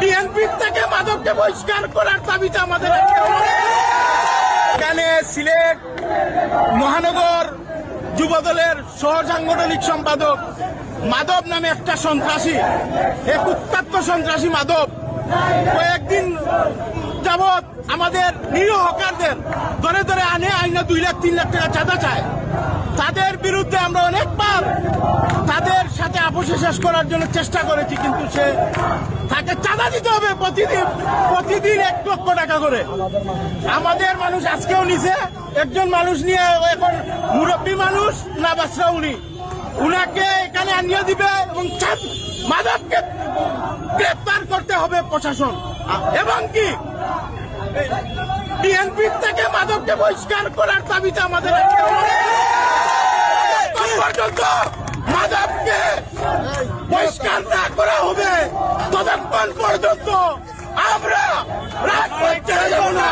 বিএনপির থেকে মাদককে বহিষ্কার করার দাবিতে আমাদের এখানে সিলেট মহানগর যুবদলের সহ সাংগঠনিক সম্পাদক মাধব নামে একটা সন্ত্রাসী। এক উত্তাত্ত সন্ত্রাসী মাধব কয়েকদিন যাবৎ আমাদের নিরীহ হকারদের ধরে ধরে আনে, আইনে দুই লাখ, তিন লাখ টাকা চাঁদা চায়। তাদের বিরুদ্ধে আমরা অনেকবার তাদের সাথে আপোষে শেষ করার জন্য চেষ্টা করেছি, কিন্তু সে তাকে দিতে হবে প্রতিদিন প্রতিদিন এক লক্ষ টাকা করে। আমাদের মানুষ আজকেও নিছে, একজন মানুষ নিয়ে এখন মুরব্বী মানুষ, না বাসরা উনি। উনাকে এখানে আনিয়ে দিবে এবং মাদককে গ্রেপ্তার করতে হবে প্রশাসন। এবং কি? বিএনপির থেকে মাদককে বহিষ্কার করার দাবিতে আমাদের পর্যন্ত না করা হবে। ততক্ষণ পর্যন্ত আমরা